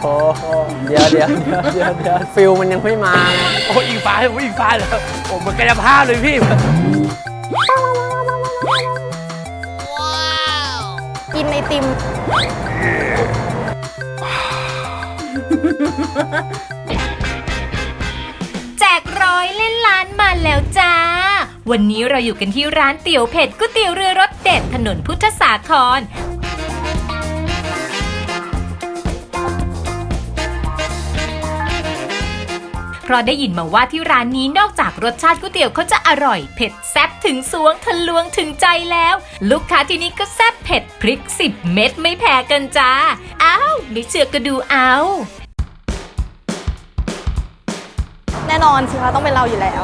โหเดี๋ยวเดี๋ยวเดี๋ยวเดี๋ยวเดี๋ยวฟิลมันยังไม่มาไงโอ้อิงฟ้าผมอิงฟ้าเลยผมเหมือนกายภาพเลยพี่ กินไอติม แจกร้อยเล่นล้านมาแล้วจ้า วันนี้เราอยู่กันที่ร้านเตี๋ยวเผ็ดก๋วยเตี๋ยวเรือรสเด็ดถนนพุทธสาคร เพราะได้ยินมาว่าที่ร้านนี้นอกจากรสชาติก๋วยเตี๋ยวเขาจะอร่อยเผ็ดแซ่บถึงสวงทะลวงถึงใจแล้ว ลูกค้าที่นี่ก็แซ่บเผ็ดพริก 10 เม็ดไม่แพ้กันจ้าอ้าวไม่เชื่อก็ดูเอาแน่นอนสิคะต้องเป็นเราอยู่แล้ว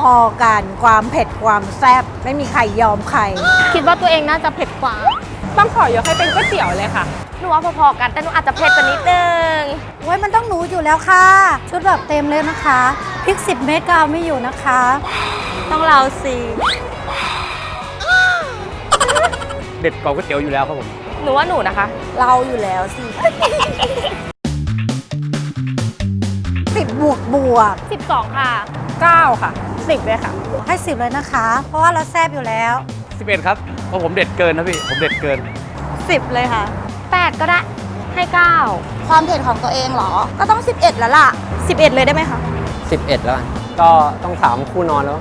พอๆกันความเผ็ดความแซ่บไม่มีใครยอมใคร คิดว่าตัวเองน่าจะเผ็ดกว่า ต้องขอยกให้เป็นก๋วยเตี๋ยวเลยค่ะ หนูว่าพอๆกันแต่หนูอาจจะเผ็ดกว่านิดนึงโอ้ยมันต้องหนูอยู่แล้วค่ะ ชุดแบบเต็มเลยนะคะพริก 10 เม็ดก็เอาไม่อยู่นะคะ ต้องเราสิเด็ดกว่าก๋วยเตี๋ยวอยู่แล้วครับผม หนูว่าหนูนะคะ เราอยู่แล้วสิ สิบบวกบวก12 ค่ะ 9 ค่ะ 10เลยค่ะ ให้สิบเลยนะคะ เพราะว่าเราแซ่บอยู่แล้ว 11 ครับเพ ราะผมเด็ดเกินนะพี่ ผมเด็ดเกิน 10 เลยค่ะ 8 ก็ได้ ให้ 9 ความเผ็ดของตัวเองเหรอ ก็ต้อง 11 แล้วล่ะ 11 เลยได้ไหมคะ 11 แล้วกันก็ต้องถามคู่นอนแล้ว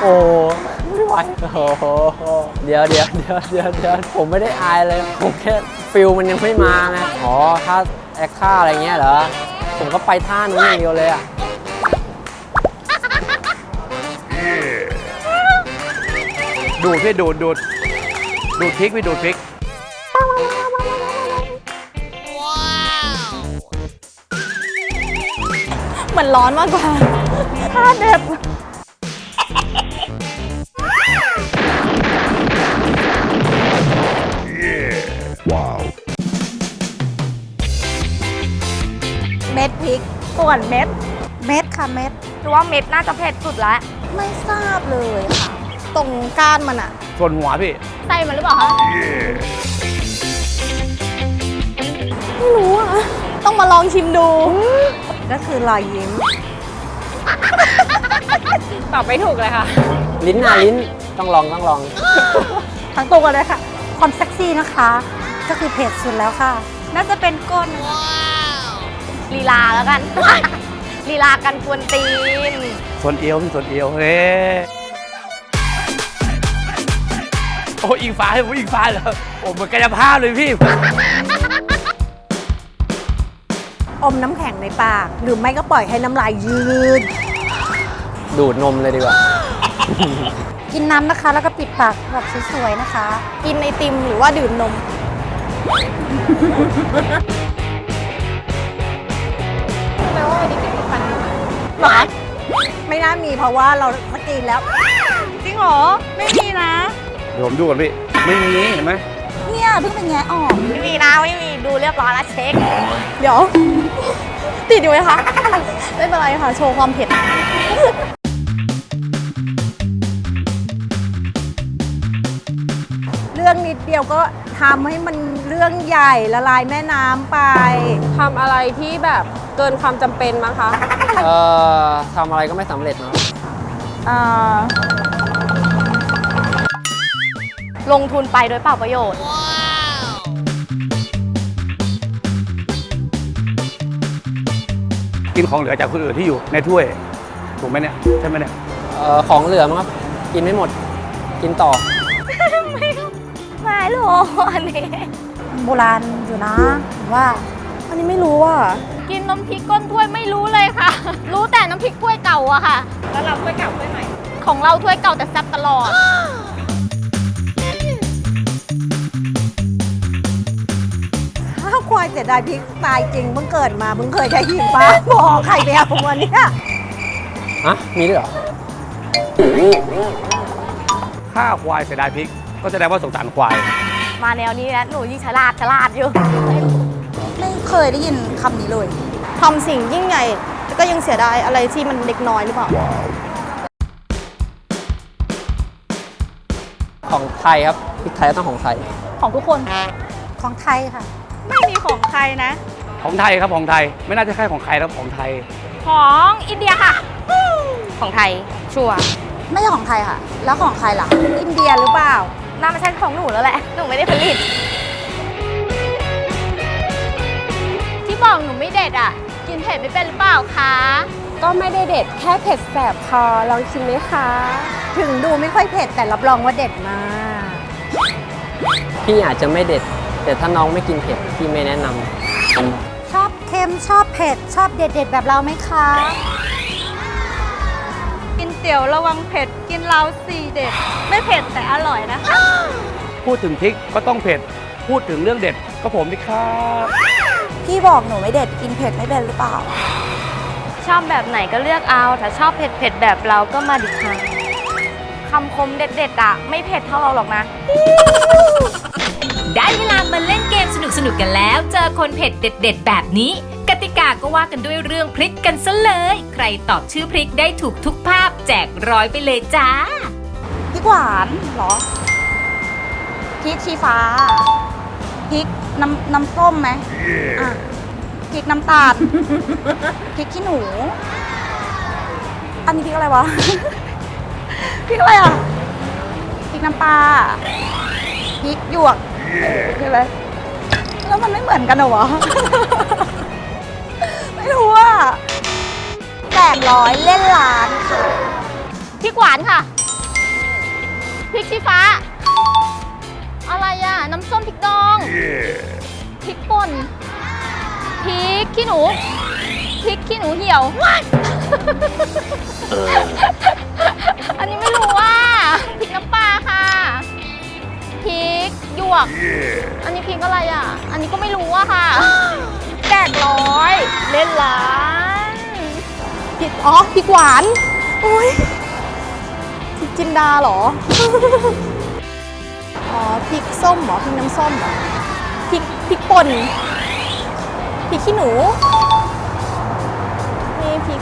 โอ้ไม่ไหวโอ้โหเดี๋ยวเดี๋ยวเดี๋ยวเดี๋ยวเดี๋ยวผมไม่ได้อายเลย ผมแค่ฟิลมันยังไม่มาไง อ๋อ ถ้าแอคท่าอะไรเงี้ยเหรอ ผมก็ไปท่านู้นอย่างเดียวเลยอะ ดูดพี่ดูดดูดดูดพริกพี่ดูดพริกเหมือนร้อนมากกว่าถ้าเด็ดเม็ดพริกส่วนเม็ด เม็ดค่ะเม็ดหนูว่าเม็ดน่าจะเผ็ดสุดแล้ว ไม่ทราบเลยค่ะ ตรงก้านมันอะส่วนหัวพี่ใส่มันหรือเปล่าคะไม่รู้อะต้องมาลองชิมดูก็คือรอยยิ้ม ตอบไม่ถูกเลยค่ะ ลิ้นน่ะลิ้นต้องลองต้องลอง ทั้งตัวเลยค่ะ ความเซ็กซี่นะคะ ก็คือเผ็ดสุดแล้วค่ะ น่าจะเป็นก้นลีลาแล้วกัน ลีลากันกวนตีน ส่วนเอวพี่ส่วนเอวเฮ้ อ้อิงฟ้าผมอิงฟ้าเลยผมเหมือนกายภาพเลยพี่ อมน้ำแข็งในปาก หรือไม่ก็ปล่อยให้น้ำลายยืด ดูดนมเลยดีกว่า กินน้ำนะคะ แล้วก็ปิดปากแบบสวยๆนะคะ กินไอติมหรือว่าดื่มนมหรอไม่น่ามีเพราะว่าเราสกรีนแล้ว จริงเหรอ ไม่มีนะเดี๋ยวผมดูก่อนพี่ ไม่มีเห็นไหมเนี่ยเพิ่งเป็นแงะออก ไม่มีนะไม่มีดูเรียบร้อยแล้วเช็ค เดี๋ยว ติดอยู่ไหมคะ ไม่เป็นไรค่ะ โชว์ความเผ็ด เรื่องนิดเดียวก็ทำให้มันเรื่องใหญ่ละลายแม่น้ำไป ทำอะไรที่แบบเกินความจำเป็นมั้งคะ เอ่อทำอะไรก็ไม่สำเร็จเนาะอ่า ลงทุนไปโดยเปล่าประโยชน์ กินของเหลือจากคนอื่นที่อยู่ในถ้วย ถูกไหมเนี่ย ใช่ไหมเนี่ยเอ่อของเหลือมั้งครับ กินไม่หมด กินต่อ ไม่หรออันนี้ โบราณอยู่นะว่า อันนี้ไม่รู้อะ กินน้ำพริกก้นถ้วยไม่รู้เลยค่ะ รู้แต่น้ำพริกถ้วยเก่าอะค่ะ แล้วเราถ้วยเก่าถ้วยใหม่ ของเราถ้วยเก่าแต่แซ่บตลอด ควายเสียดายพริกตายจริงเพิ่งเกิดมาเพิ่งเคยได้ยินป้าบอกใครไปเอาวันเนี้ยฮะมีด้วยเหรอฆ่าควายเสียดายพริก ก็แสดงว่าสงสารควาย มาแนวนี้แล้วหนูยิ่งฉลาดฉลาดอยู่ ไม่เคยได้ยินคำนี้เลยทำสิ่งยิ่งใหญ่แล้วก็ยังเสียดายอะไรที่มันเล็กน้อยหรือเปล่า ของไทยครับพริกไทยต้องของไทย ของทุกคน ของไทยค่ะ ไม่มีของใครนะ ของไทยครับของไทย ไม่น่าจะใช่ของใครแล้วของไทย ของอินเดียค่ะ ของไทย ชัวร์ไม่ใช่ของไทยค่ะ แล้วของใครล่ะ อินเดียหรือเปล่า น่าไม่ใช่ของหนูแล้วแหละ หนูไม่ได้ผลิต ที่บอกหนูไม่เด็ดอะ กินเผ็ดไม่เป็นหรือเปล่าคะ ก็ไม่ได้เด็ดแค่เผ็ดแสบคอลองชิมไหมคะ ถึงดูไม่ค่อยเผ็ดแต่รับรองว่าเด็ดมาก พี่อาจจะไม่เด็ด แต่ถ้าน้องไม่กินเผ็ดพี่ไม่แนะนำชอบเค็มชอบเผ็ด ชอบเด็ดๆแบบเราไหมคะ กินเตี๋ยวระวังเผ็ด กินเราสี่เด็ด ไม่เผ็ดแต่อร่อยนะคะ พูดถึงพริกก็ต้องเผ็ด พูดถึงเรื่องเด็ดก็ผมนี่ครับ พี่บอกหนูไม่เด็ดกินเผ็ดไม่เป็นหรือเปล่า ชอบแบบไหนก็เลือกเอา ถ้าชอบเผ็ดเผ็ดๆแบบเราก็มาดิค่ะคำคมเด็ดๆอะไม่เผ็ดเท่าเราหรอกนะ ได้เวลามาเล่นเกมสนุกๆกันแล้ว เจอคนเผ็ดเด็ด ๆ แบบนี้ กติกาก็ว่ากันด้วยเรื่องพริกกันซะเลย ใครตอบชื่อพริกได้ถูกทุกภาพแจกร้อยไปเลยจ้า พริกหวานเหรอ พริกชี้ฟ้า พริกน้ำน้ำส้มไหมอะพริกน้ำตาล พริกขี้หนู อันนี้พริกอะไรวะ พริกอะไรอะ พริกน้ำปลา พริกหยวก พริกอะไรแล้วมันไม่เหมือนกันเหรอวะไม่รู้อะแปดร้อยเล่นล้านค่ะพริกหวานค่ะ พริกชี้ฟ้า อะไรอะ น้ำส้มพริกดอง พริกป่น พริกขี้หนู พริกขี้หนูเหี่ยว อันนี้ไม่รู้ว่า อันนี้พริกอะไรอะ อันนี้ก็ไม่รู้อะค่ะ แจกร้อย เล่นล้านพริกอ๋อพริกหวาน อุ้ยพริกจินดาเหรอ อ๋อพริกส้มเหรอพริกน้ำส้มเหรอพริกพริกป่นพริกขี้หนู นี่พริก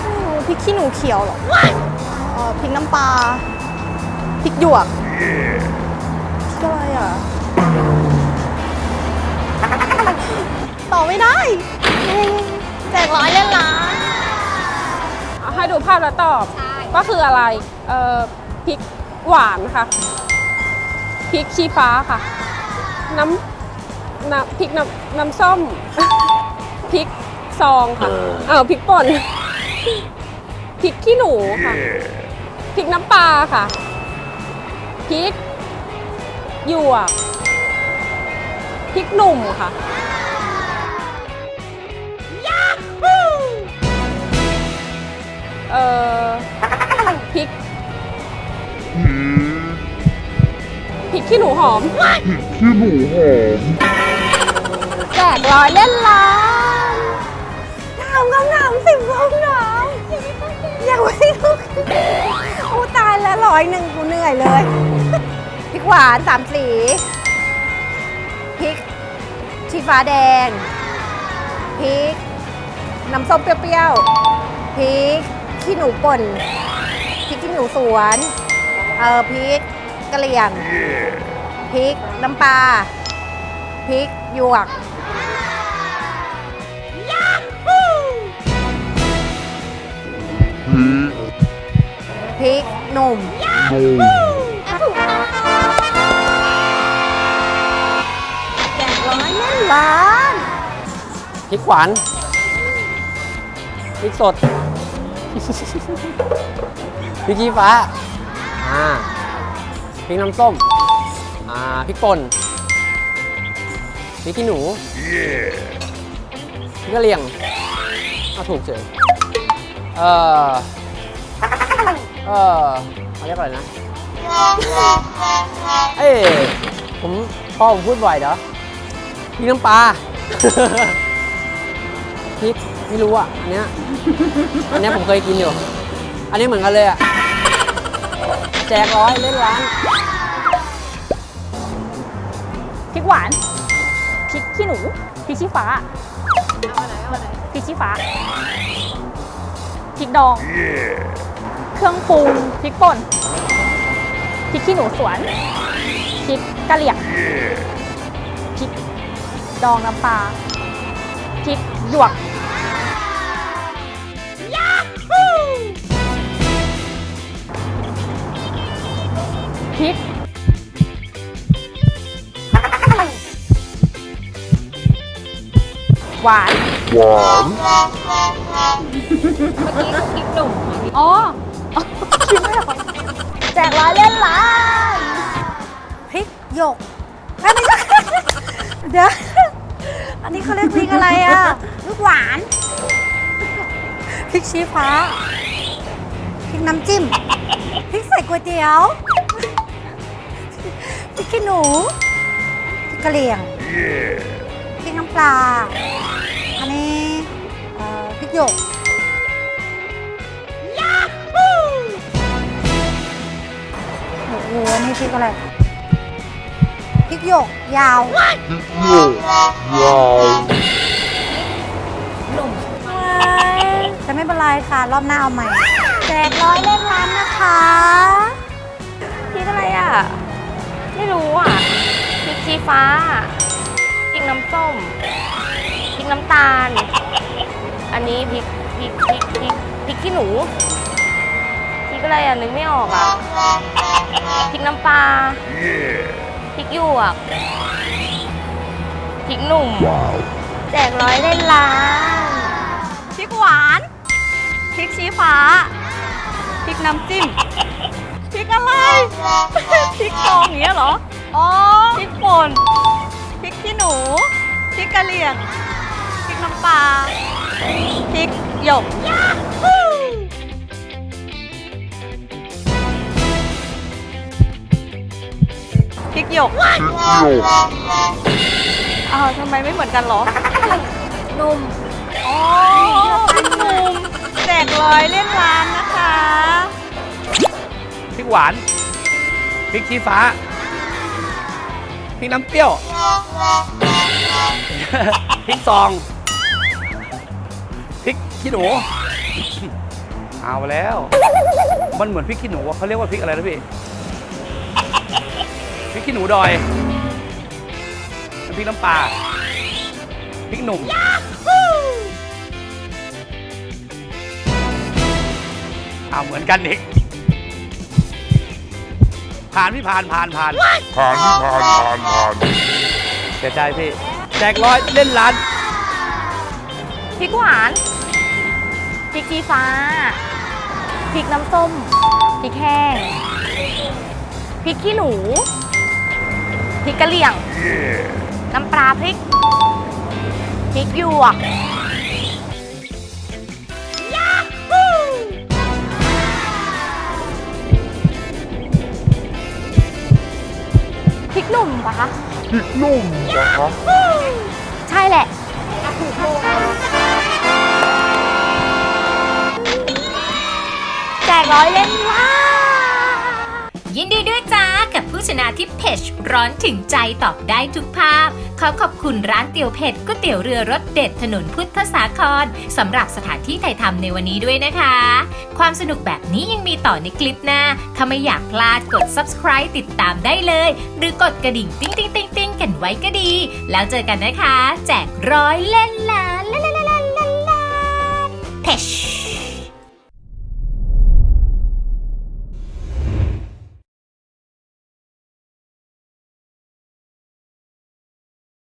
ไม่รู้พริกขี้หนูเขียวเหรออ๋อพริกน้ำปลาพริกหยวก พริกอะไรอะ ต่อไม่ได้ แจกร้อยเล่นล้านเอาให้ดูภาพแล้วตอบ ก็คืออะไร เอ่อพริกหวานค่ะ พริกชี้ฟ้าค่ะ น้ำน้ำพริกน้ำน้ำส้ม พริกซองค่ะเออพริกป่น พริกขี้หนูค่ะ พริกน้ำปลาค่ะ พริก หยวกพริกหนุ่มค่ะเอ่อพริกพริกขี้หนูหอมขี้หนูหอมแจกร้อยเล่นล้านถามคำถามสิบคำถามยังไม่รู้กูตายแล้วร้อยหนึ่งกูเหนื่อยเลยพ ริกหวานสามสีพริกชีฟ้าแดงพริกน้ำส้มเปรี้ยวๆพริกขี้หนูป่นพริกขี้หนูสวน เออพริกกะเหรี่ยงพริกน้ำปลาพริกหยวกพริกหนุ่ม แจกร้อยเล่นล้านพริกหวานพริกสดพริกชี้ฟ้าอ่าพริกน้ำส้มอ่าพริกป่นพริกขี้หนูพริกกะเหรี่ยงเอาถูกเฉยเออเออเขาเรียกอะไรนะ เอ้ยผมพ่อผมพูดบ่อยเด้อพริกน้ำปลา พริกไม่รู้อะอันเนี้ยอันเนี้ยผมเคยกินอยู่ อันนี้เหมือนกันเลยอะ แจกร้อยเล่นร้านพริกหวานพริกขี้หนูพริกชี้ฟ้าพริกชี้ฟ้าพริกดอง เครื่องปรุงพริกป่น พริกขี้หนูสวนพริกกะเหรี่ยงพริกดองน้ำปลาพริกหยวกพริกหวานหวานอ๋อคิดไม่ออกแจกร้อยเล่นล้านพริกหยกอันนี้ก็เดี๋ยวอันนี้เขาเรียกพริกอะไรอะลูกหวานพริกชี้ฟ้าพริกน้ำจิ้มพริกใส่ก๋วยเตี๋ยวพริกขี้หนูพริกกะเหรี่ยงพริกน้ำปลาอันนี้เอ่อพริกหยก โอ้โหอันนี่พริกอะไรพริกหยกยาวโยกยาวแต่ไม่เป็นไรค่ะ รอบหน้าเอาใหม่แจกร้อยเล่นล้านนะคะพริกอะไรอะ ไม่รู้อะพริกชี้ฟ้าพริกน้ำส้มพริกน้ำตาล อันนี้พริกพริกพริกพริกพริกขี้หนูพ ริกอะไรอะนึกไม่ออกอะพริกน้ำปลาพริกหยวกพริกหนุ่มแจกร้อยเล่นล้านพริกหวานพริกชี้ฟ้าพริกน้ำจิ้มพริกอะไรพริกทองอย่างเงี้ยเหรออ๋อพริกป่นพริกขี้หนูพริกกะเหรี่ยงพริกน้ำปลาพริกหยก ยกพริกโยกอ้าวทำไมไม่เหมือนกันหรอ นุ่มอ๋อพริกหนุ่มแจกร้อยเล่นล้านนะคะพริกหวานพริกชี้ฟ้าพริกน้ำเปรี้ยวพริกซองพริกขี้หนูเอาแล้ว มันเหมือนพริกขี้หนูเขาเรียกว่าพริกอะไรนะพี่ พริกขี้หนูดอยน้ำพริกน้ำปลาพริกหนุ่มเอาเหมือนกันอีกผ่านพี่ผ่านผ่านผ่านผ่านที่ผ่านผ่านผ่านเสียใจพี่แจกร้อยเล่นล้านพริกหวานพริกชี้ฟ้าพริกน้ำส้มพริกแห้งพริกขี้หนูพ ริกกะเหรี่ยง น้ำปลาพริก พริกหยวกพริกหนุ่มปะคะ พริกนุ่มนะคะใช่แหละแจกร้อยเล่นล้านยินดีด้วยจ้ากับผู้ ชนะที่เพจร้อนถึงใจตอบได้ทุกภาพ ขอขอบคุณร้านเตี๋ยวเผ็ดก๋วยเตี๋ยวเรือรสเด็ดถนนพุทธสาครสำหรับสถานที่ถ่ายทำในวันนี้ด้วยนะคะ ความสนุกแบบนี้ยังมีต่อในคลิปหน้า ถ้าไม่อยากพลาดกด subscribe ติดตามได้เลย หรือกดกระดิ่งติ๊งติ๊งติ๊งติ๊งกันไว้ก็ดี แล้วเจอกันนะคะ แจกร้อยเล่นล้านล้นล้านล้นล้านเพจ